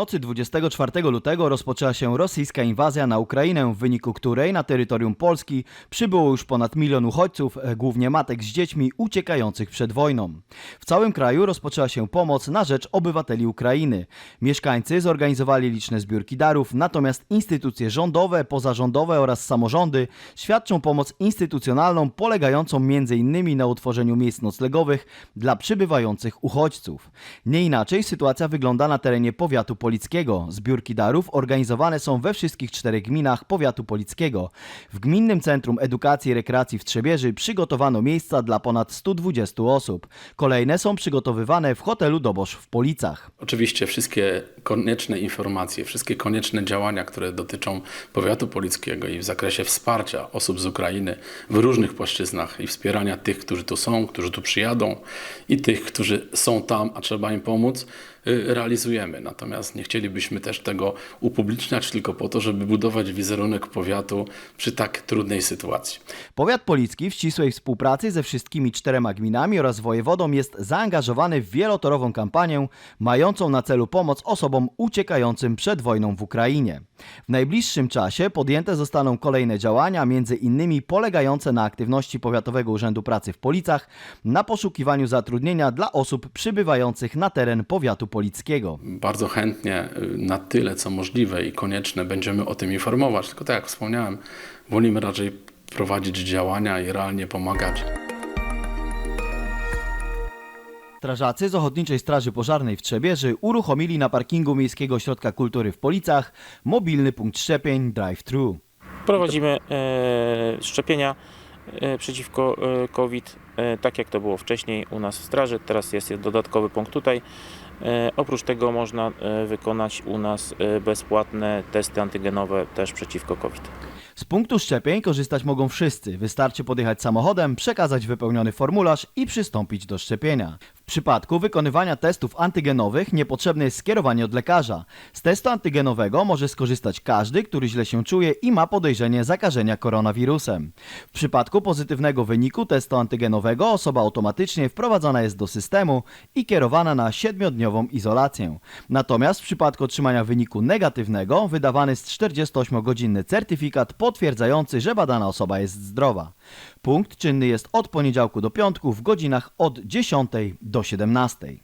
Nocy 24 lutego rozpoczęła się rosyjska inwazja na Ukrainę, w wyniku której na terytorium Polski przybyło już ponad milion uchodźców, głównie matek z dziećmi uciekających przed wojną. W całym kraju rozpoczęła się pomoc na rzecz obywateli Ukrainy. Mieszkańcy zorganizowali liczne zbiórki darów, natomiast instytucje rządowe, pozarządowe oraz samorządy świadczą pomoc instytucjonalną polegającą m.in. na utworzeniu miejsc noclegowych dla przybywających uchodźców. Nie inaczej sytuacja wygląda na terenie powiatu polickiego. Zbiórki darów organizowane są we wszystkich czterech gminach powiatu polickiego. W Gminnym Centrum Edukacji i Rekreacji w Trzebieży przygotowano miejsca dla ponad 120 osób. Kolejne są przygotowywane w hotelu Dobosz w Policach. Oczywiście wszystkie konieczne informacje, wszystkie konieczne działania, które dotyczą powiatu polickiego i w zakresie wsparcia osób z Ukrainy w różnych płaszczyznach i wspierania tych, którzy tu są, którzy tu przyjadą i tych, którzy są tam, a trzeba im pomóc, realizujemy. Natomiast nie chcielibyśmy też tego upubliczniać tylko po to, żeby budować wizerunek powiatu przy tak trudnej sytuacji. Powiat Policki w ścisłej współpracy ze wszystkimi czterema gminami oraz wojewodą jest zaangażowany w wielotorową kampanię mającą na celu pomoc osobom uciekającym przed wojną w Ukrainie. W najbliższym czasie podjęte zostaną kolejne działania, między innymi polegające na aktywności Powiatowego Urzędu Pracy w Policach na poszukiwaniu zatrudnienia dla osób przybywających na teren powiatu polickiego. Bardzo chętnie y, na tyle, co możliwe i konieczne będziemy o tym informować. Tylko tak jak wspomniałem, wolimy raczej prowadzić działania i realnie pomagać. Strażacy z Ochotniczej Straży Pożarnej w Trzebieży uruchomili na parkingu Miejskiego Ośrodka Kultury w Policach mobilny punkt szczepień drive-thru. Prowadzimy e, szczepienia e, przeciwko e, COVID, e, tak jak to było wcześniej u nas w straży. Teraz jest dodatkowy punkt tutaj. E, oprócz tego można e, wykonać u nas e, bezpłatne testy antygenowe też przeciwko COVID. Z punktu szczepień korzystać mogą wszyscy. Wystarczy podjechać samochodem, przekazać wypełniony formularz i przystąpić do szczepienia. Przypadku wykonywania testów antygenowych niepotrzebne jest skierowanie od lekarza. Z testu antygenowego może skorzystać każdy, który źle się czuje i ma podejrzenie zakażenia koronawirusem. W przypadku pozytywnego wyniku testu antygenowego osoba automatycznie wprowadzana jest do systemu i kierowana na 7-dniową izolację. Natomiast w przypadku otrzymania wyniku negatywnego wydawany jest 48-godzinny certyfikat potwierdzający, że badana osoba jest zdrowa. Punkt czynny jest od poniedziałku do piątku w godzinach od 10 do 17.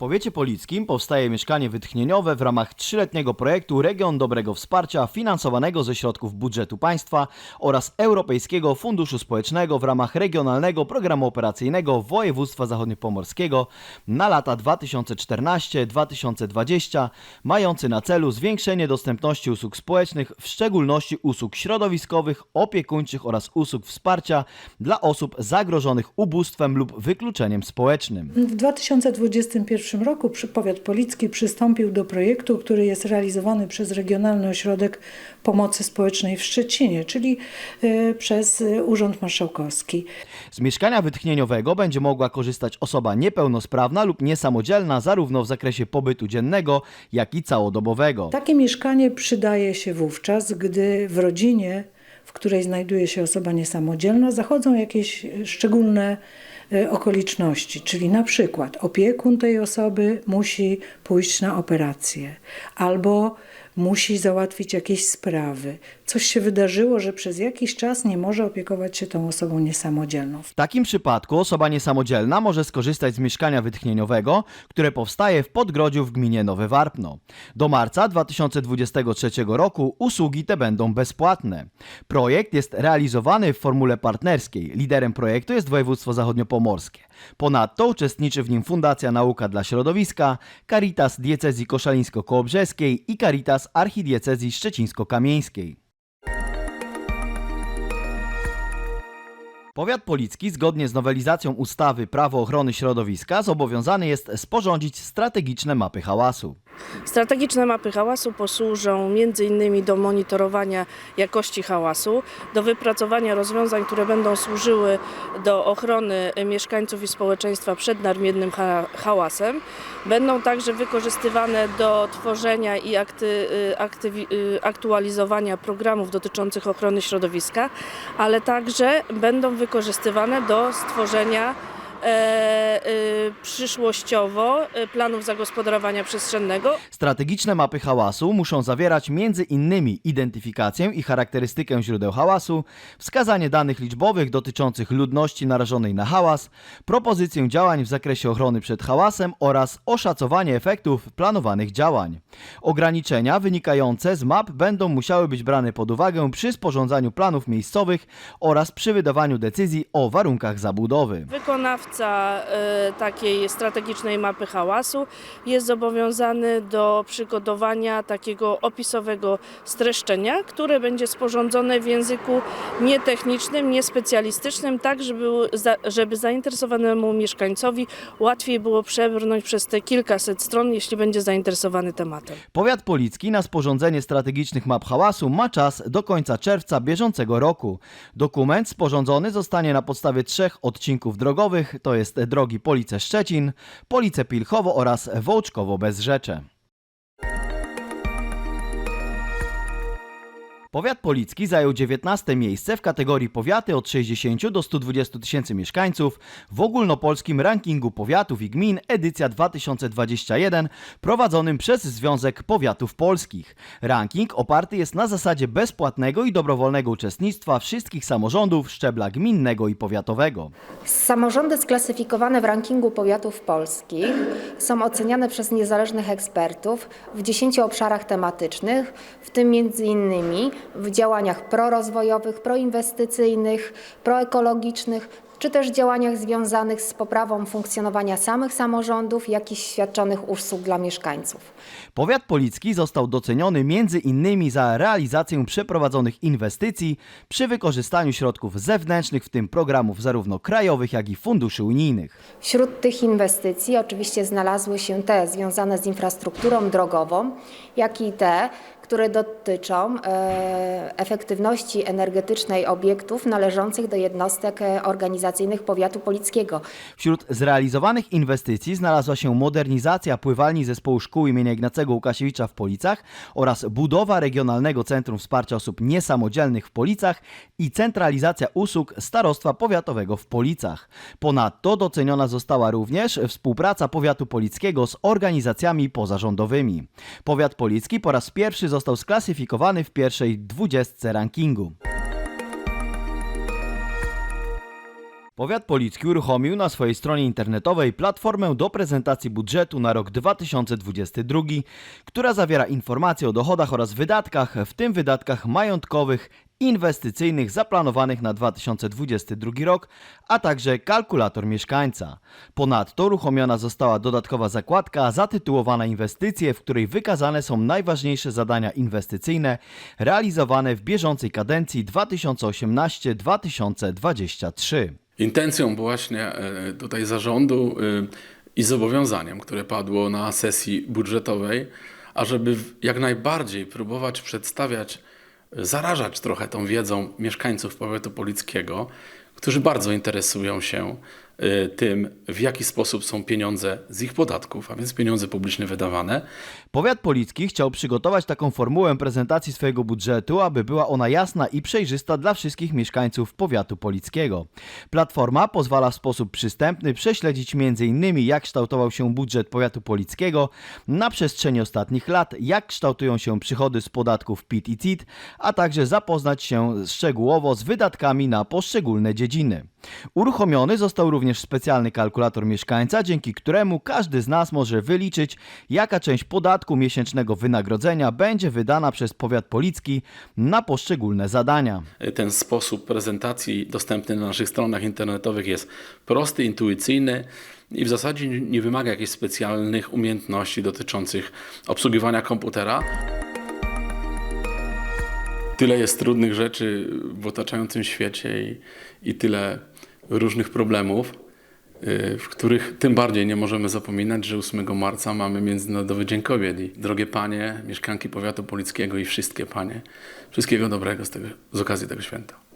powiecie polickim powstaje mieszkanie wytchnieniowe w ramach trzyletniego projektu Region Dobrego Wsparcia finansowanego ze środków budżetu państwa oraz Europejskiego Funduszu Społecznego w ramach Regionalnego Programu Operacyjnego Województwa Zachodniopomorskiego na lata 2014-2020 mający na celu zwiększenie dostępności usług społecznych, w szczególności usług środowiskowych, opiekuńczych oraz usług wsparcia dla osób zagrożonych ubóstwem lub wykluczeniem społecznym. W 2021 roku przy- powiat policki przystąpił do projektu, który jest realizowany przez Regionalny Ośrodek Pomocy Społecznej w Szczecinie, czyli e, przez e, Urząd Marszałkowski. Z mieszkania wytchnieniowego będzie mogła korzystać osoba niepełnosprawna lub niesamodzielna zarówno w zakresie pobytu dziennego, jak i całodobowego. Takie mieszkanie przydaje się wówczas, gdy w rodzinie, w której znajduje się osoba niesamodzielna, zachodzą jakieś e, szczególne okoliczności, czyli na przykład opiekun tej osoby musi pójść na operację albo musi załatwić jakieś sprawy. Coś się wydarzyło, że przez jakiś czas nie może opiekować się tą osobą niesamodzielną. W takim przypadku osoba niesamodzielna może skorzystać z mieszkania wytchnieniowego, które powstaje w Podgrodziu w gminie Nowe Warpno. Do marca 2023 roku usługi te będą bezpłatne. Projekt jest realizowany w formule partnerskiej. Liderem projektu jest województwo zachodniopomorskie. Ponadto uczestniczy w nim Fundacja Nauka dla Środowiska, Caritas Diecezji Koszalińsko-Kołobrzeskiej i Caritas Archidiecezji Szczecińsko-Kamieńskiej. Powiat Policki zgodnie z nowelizacją ustawy Prawo ochrony środowiska zobowiązany jest sporządzić strategiczne mapy hałasu. Strategiczne mapy hałasu posłużą m.in. do monitorowania jakości hałasu, do wypracowania rozwiązań, które będą służyły do ochrony mieszkańców i społeczeństwa przed nadmiernym ha- hałasem. Będą także wykorzystywane do tworzenia i akty, y, y, aktualizowania programów dotyczących ochrony środowiska, ale także będą wykorzystywane do stworzenia przyszłościowo y, planów zagospodarowania przestrzennego. Strategiczne mapy hałasu muszą zawierać między innymi identyfikację i charakterystykę źródeł hałasu, wskazanie danych liczbowych dotyczących ludności narażonej na hałas, propozycję działań w zakresie ochrony przed hałasem oraz oszacowanie efektów planowanych działań. Ograniczenia wynikające z map będą musiały być brane pod uwagę przy sporządzaniu planów miejscowych oraz przy wydawaniu decyzji o warunkach zabudowy. Wykonawca y, takiej strategicznej mapy hałasu jest zobowiązany do przygotowania takiego opisowego streszczenia, które będzie sporządzone w języku nietechnicznym, niespecjalistycznym, tak żeby, żeby zainteresowanemu mieszkańcowi łatwiej było przebrnąć przez te kilkaset stron, jeśli będzie zainteresowany tematem. Powiat Policki na sporządzenie strategicznych map hałasu ma czas do końca czerwca bieżącego roku. Dokument sporządzony zostanie na podstawie trzech odcinków drogowych, to jest drogi Police-Szczecin, Police-Pilchowo oraz Wołczkowo-Bezrzecze. Powiat Policki zajął 19 miejsce w kategorii powiaty od 60 do 120 tysięcy mieszkańców w ogólnopolskim rankingu powiatów i gmin edycja 2021 prowadzonym przez Związek Powiatów Polskich. Ranking oparty jest na zasadzie bezpłatnego i dobrowolnego uczestnictwa wszystkich samorządów szczebla gminnego i powiatowego. Samorządy sklasyfikowane w rankingu powiatów polskich są oceniane przez niezależnych ekspertów w 10 obszarach tematycznych, w tym m.in. w działaniach prorozwojowych, proinwestycyjnych, proekologicznych, czy też działaniach związanych z poprawą funkcjonowania samych samorządów, jak i świadczonych usług dla mieszkańców. Powiat Policki został doceniony między innymi za realizację przeprowadzonych inwestycji przy wykorzystaniu środków zewnętrznych, w tym programów zarówno krajowych, jak i funduszy unijnych. Wśród tych inwestycji oczywiście znalazły się te związane z infrastrukturą drogową, jak i te, które dotyczą e, efektywności energetycznej obiektów należących do jednostek e, organizacyjnych powiatu polickiego. Wśród zrealizowanych inwestycji znalazła się modernizacja pływalni zespołu szkół imienia Ignacego Łukasiewicza w Policach oraz budowa Regionalnego Centrum Wsparcia Osób Niesamodzielnych w Policach i centralizacja usług Starostwa Powiatowego w Policach. Ponadto doceniona została również współpraca Powiatu Polickiego z organizacjami pozarządowymi. Powiat Policki po raz pierwszy został sklasyfikowany w pierwszej dwudziestce rankingu. Powiat Policki uruchomił na swojej stronie internetowej platformę do prezentacji budżetu na rok 2022, która zawiera informacje o dochodach oraz wydatkach, w tym wydatkach majątkowych, inwestycyjnych zaplanowanych na 2022 rok, a także kalkulator mieszkańca. Ponadto uruchomiona została dodatkowa zakładka zatytułowana Inwestycje, w której wykazane są najważniejsze zadania inwestycyjne realizowane w bieżącej kadencji 2018-2023. Intencją właśnie e, tutaj zarządu e, i zobowiązaniem, które padło na sesji budżetowej, ażeby jak najbardziej próbować przedstawiać, e, zarażać trochę tą wiedzą mieszkańców powiatu polickiego, którzy bardzo interesują się tym, w jaki sposób są pieniądze z ich podatków, a więc pieniądze publiczne wydawane, Powiat Policki chciał przygotować taką formułę prezentacji swojego budżetu, aby była ona jasna i przejrzysta dla wszystkich mieszkańców powiatu polickiego. Platforma pozwala w sposób przystępny prześledzić m.in. jak kształtował się budżet powiatu polickiego na przestrzeni ostatnich lat, jak kształtują się przychody z podatków PIT i CIT, a także zapoznać się szczegółowo z wydatkami na poszczególne dziedziny. Uruchomiony został również specjalny kalkulator mieszkańca, dzięki któremu każdy z nas może wyliczyć, jaka część podatku miesięcznego wynagrodzenia będzie wydana przez powiat policki na poszczególne zadania. Ten sposób prezentacji dostępny na naszych stronach internetowych jest prosty, intuicyjny i w zasadzie nie wymaga jakichś specjalnych umiejętności dotyczących obsługiwania komputera. Tyle jest trudnych rzeczy w otaczającym świecie i, i tyle różnych problemów, y, w których tym bardziej nie możemy zapominać, że 8 marca mamy Międzynarodowy Dzień Kobiet. I drogie panie, mieszkanki powiatu polickiego i wszystkie panie, wszystkiego dobrego z, tego, z okazji tego święta.